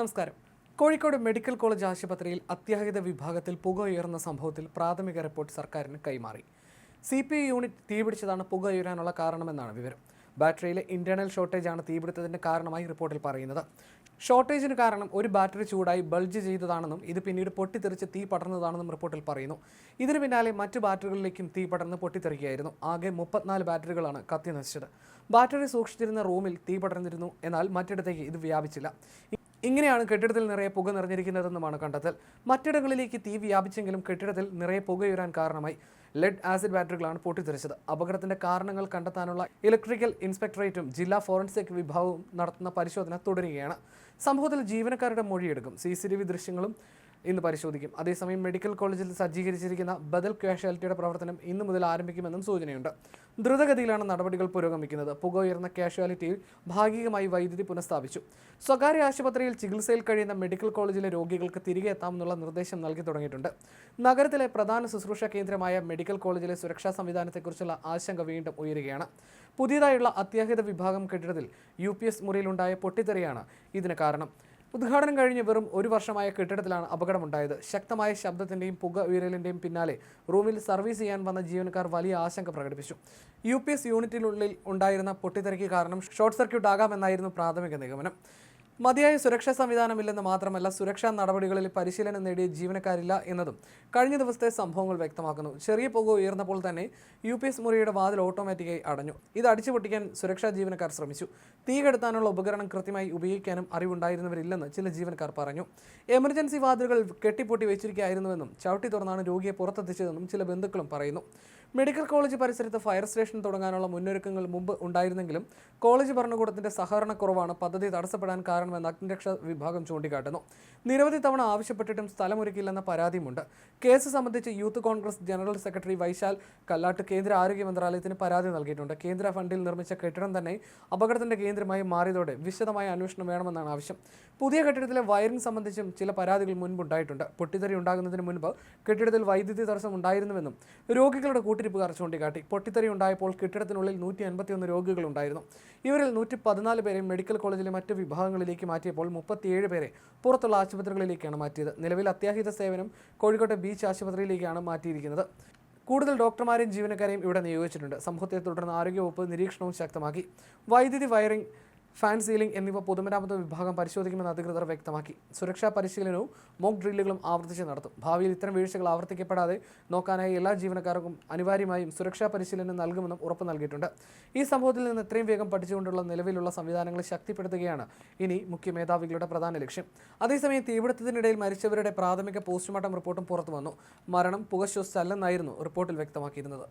നമസ്കാരം. Kozhikode medical college ആശുപത്രിയിൽ അത്യാഹിത വിഭാഗത്തിൽ പുക ഉയർന്ന സംഭവത്തിൽ പ്രാഥമിക റിപ്പോർട്ട് സർക്കാരിന് കൈമാറി. സി പി ഐ യൂണിറ്റ് തീപിടിച്ചതാണ് പുക ഉയരാനുള്ള കാരണമെന്നാണ് വിവരം. ബാറ്ററിയിലെ ഇന്റേണൽ ആണ് തീപിടുത്തത്തിന്റെ കാരണമായി റിപ്പോർട്ടിൽ പറയുന്നത്. ഷോർട്ടേജിന് കാരണം ഒരു ബാറ്ററി ചൂടായി ബൾജ് ചെയ്തതാണെന്നും ഇത് പിന്നീട് പൊട്ടിത്തെറിച്ച് തീ പടർന്നതാണെന്നും റിപ്പോർട്ടിൽ പറയുന്നു. ഇതിന് പിന്നാലെ മറ്റു ബാറ്ററികളിലേക്കും തീ പടർന്ന് പൊട്ടിത്തെറിക്കുകയായിരുന്നു. ആകെ മുപ്പത്തിനാല് ബാറ്ററികളാണ് കത്തി നശിച്ചത് ബാറ്ററി സൂക്ഷിച്ചിരുന്ന റൂമിൽ തീ പടർന്നിരുന്നു എന്നാൽ മറ്റിടത്തേക്ക് ഇത് വ്യാപിച്ചില്ല. ഇങ്ങനെയാണ് കെട്ടിടത്തിൽ നിറയെ പുക നിറഞ്ഞിരിക്കുന്നതെന്നുമാണ് കണ്ടെത്തൽ. മറ്റിടങ്ങളിലേക്ക് തീ വ്യാപിച്ചെങ്കിലും കെട്ടിടത്തിൽ നിറയെ പുകയുരാൻ കാരണമായി. ലെഡ് ആസിഡ് ബാറ്ററികളാണ് പൊട്ടിത്തെറിച്ചത്. അപകടത്തിന്റെ കാരണങ്ങൾ കണ്ടെത്താനുള്ള ഇലക്ട്രിക്കൽ ഇൻസ്പെക്ടറേറ്റും ജില്ലാ ഫോറൻസിക് വിഭാഗവും നടത്തുന്ന പരിശോധന തുടരുകയാണ്. സംഭവത്തിൽ ജീവനക്കാരുടെ മൊഴിയെടുക്കും. സി ദൃശ്യങ്ങളും ഇന്ന് പരിശോധിക്കും. അതേസമയം മെഡിക്കൽ കോളേജിൽ സജ്ജീകരിച്ചിരിക്കുന്ന ബദൽ കാഷ്വാലിറ്റിയുടെ പ്രവർത്തനം ഇന്നു മുതൽ ആരംഭിക്കുമെന്നും സൂചനയുണ്ട്. ദ്രുതഗതിയിലാണ് നടപടികൾ പുരോഗമിക്കുന്നത്. പുക ഉയർന്ന കാഷ്വാലിറ്റിയിൽ ഭാഗികമായി വൈദ്യുതി പുനഃസ്ഥാപിച്ചു. സ്വകാര്യ ആശുപത്രിയിൽ ചികിത്സയിൽ കഴിയുന്ന മെഡിക്കൽ കോളേജിലെ രോഗികൾക്ക് തിരികെ എത്താമെന്നുള്ള നിർദ്ദേശം നൽകി തുടങ്ങിയിട്ടുണ്ട്. നഗരത്തിലെ പ്രധാന ശുശ്രൂഷ കേന്ദ്രമായ മെഡിക്കൽ കോളേജിലെ സുരക്ഷാ സംവിധാനത്തെക്കുറിച്ചുള്ള ആശങ്ക വീണ്ടും ഉയരുകയാണ്. പുതിയതായുള്ള അത്യാഹിത വിഭാഗം കെട്ടിടത്തിൽ യു പി എസ് മുറിയിലുണ്ടായ പൊട്ടിത്തെറിയാണ് ഇതിന് കാരണം. ഉദ്ഘാടനം കഴിഞ്ഞ് വെറും ഒരു വർഷമായ കെട്ടിടത്തിലാണ് അപകടമുണ്ടായത്. ശക്തമായ ശബ്ദത്തിന്റെയും പുക ഉയരലിന്റെയും പിന്നാലെ റൂമിൽ സർവീസ് ചെയ്യാൻ വന്ന ജീവനക്കാർ വലിയ ആശങ്ക പ്രകടിപ്പിച്ചു. യു പി എസ് യൂണിറ്റിനുള്ളിൽ ഉണ്ടായിരുന്ന പൊട്ടിത്തെറിക്ക് കാരണം ഷോർട്ട് സർക്യൂട്ട് ആകാമെന്നായിരുന്നു പ്രാഥമിക നിഗമനം. മതിയായ സുരക്ഷാ സംവിധാനമില്ലെന്ന് മാത്രമല്ല സുരക്ഷാ നടപടികളിൽ പരിശീലനം നേടിയ ജീവനക്കാരില്ല എന്നതും കഴിഞ്ഞ ദിവസത്തെ സംഭവങ്ങൾ വ്യക്തമാക്കുന്നു. ചെറിയ പുക ഉയർന്നപ്പോൾ തന്നെ യു പി എസ് മുറിയുടെ വാതിൽ ഓട്ടോമാറ്റിക്കായി അടഞ്ഞു. ഇത് അടിച്ചു പൊട്ടിക്കാൻ സുരക്ഷാ ജീവനക്കാർ ശ്രമിച്ചു. തീ കെടുത്താനുള്ള ഉപകരണം കൃത്യമായി ഉപയോഗിക്കാനും അറിവുണ്ടായിരുന്നവരില്ലെന്ന് ചില ജീവനക്കാർ പറഞ്ഞു. എമർജൻസി വാതിലുകൾ കെട്ടിപ്പൊട്ടി വെച്ചിരിക്കുകയായിരുന്നുവെന്നും ചവിട്ടി തുറന്നാണ് രോഗിയെ പുറത്തെത്തിച്ചതെന്നും ചില ബന്ധുക്കളും പറയുന്നു. മെഡിക്കൽ കോളേജ് പരിസരത്ത് ഫയർ സ്റ്റേഷൻ തുടങ്ങാനുള്ള മുന്നൊരുക്കങ്ങൾ മുമ്പ് ഉണ്ടായിരുന്നെങ്കിലും കോളേജ് ഭരണകൂടത്തിന്റെ സഹകരണക്കുറവാണ് പദ്ധതി തടസ്സപ്പെടാൻ കാരണമെന്ന് അഗ്നിരക്ഷാ വിഭാഗം ചൂണ്ടിക്കാട്ടുന്നു. നിരവധി തവണ ആവശ്യപ്പെട്ടിട്ടും സ്ഥലമൊരുക്കില്ലെന്ന പരാതിയുമുണ്ട്. കേസ് സംബന്ധിച്ച് youth Congress general secretary Vaishal Kallatt കേന്ദ്ര ആരോഗ്യ മന്ത്രാലയത്തിന് പരാതി നൽകിയിട്ടുണ്ട്. കേന്ദ്ര ഫണ്ടിൽ നിർമ്മിച്ച കെട്ടിടം തന്നെ അപകടത്തിന്റെ കേന്ദ്രമായി മാറിയതോടെ വിശദമായ അന്വേഷണം വേണമെന്നാണ് ആവശ്യം. പുതിയ കെട്ടിടത്തിലെ വയറിംഗ് സംബന്ധിച്ചും ചില പരാതികൾ മുൻപുണ്ടായിട്ടുണ്ട്. പൊട്ടിത്തെറി ഉണ്ടാകുന്നതിന് മുൻപ് കെട്ടിടത്തിൽ വൈദ്യുതി തടസ്സം ഉണ്ടായിരുന്നുവെന്നും രോഗികളുടെ കൂട്ടിരിപ്പുകാർ ചൂണ്ടിക്കാട്ടി. പൊട്ടിത്തെറി ഉണ്ടായപ്പോൾ കെട്ടിടത്തിനുള്ളിൽ നൂറ്റി അൻപത്തിയൊന്ന് രോഗികളുണ്ടായിരുന്നു. ഇവരിൽ നൂറ്റി പതിനാല് പേരെ മെഡിക്കൽ കോളേജിലെ മറ്റ് വിഭാഗങ്ങളിലേക്ക് മാറ്റിയപ്പോൾ മുപ്പത്തിയേഴ് പേരെ പുറത്തുള്ള ആശുപത്രികളിലേക്കാണ് മാറ്റിയത്. നിലവിൽ അത്യാഹിത സേവനം കോഴിക്കോട്ടെ ബീച്ച് ആശുപത്രിയിലേക്കാണ് മാറ്റിയിരിക്കുന്നത്. കൂടുതൽ ഡോക്ടർമാരെയും ജീവനക്കാരെയും ഇവിടെ നിയോഗിച്ചിട്ടുണ്ട്. സംഭവത്തെ തുടർന്ന് ആരോഗ്യവകുപ്പ് നിരീക്ഷണവും ശക്തമാക്കി. വൈദ്യുതി വയറിംഗ് ഫാൻ സീലിംഗ് എന്നിവ പൊതുമരാമത്ത് വിഭാഗം പരിശോധിക്കുമെന്ന് അധികൃതർ വ്യക്തമാക്കി. സുരക്ഷാ പരിശീലനവും മോക്ക് ഡ്രില്ലുകളും ആവർത്തിച്ച് നടത്തും. ഭാവിയിൽ ഇത്തരം വീഴ്ചകൾ ആവർത്തിക്കപ്പെടാതെ നോക്കാനായി എല്ലാ ജീവനക്കാർക്കും അനിവാര്യമായും സുരക്ഷാ പരിശീലനം നൽകുമെന്നും ഉറപ്പ് നൽകിയിട്ടുണ്ട്. ഈ സംഭവത്തിൽ നിന്ന് എത്രയും വേഗം പഠിച്ചുകൊണ്ടുള്ള നിലവിലുള്ള സംവിധാനങ്ങൾ ശക്തിപ്പെടുത്തുകയാണ് ഇനി മുഖ്യ മേധാവികളുടെ പ്രധാന ലക്ഷ്യം. അതേസമയം തീപിടുത്തത്തിനിടയിൽ മരിച്ചവരുടെ പ്രാഥമിക പോസ്റ്റ്മോർട്ടം റിപ്പോർട്ടും പുറത്തു വന്നു മരണം പുകശ്വസിച്ചല്ലെന്നായിരുന്നു റിപ്പോർട്ടിൽ വ്യക്തമാക്കിയിരുന്നത്.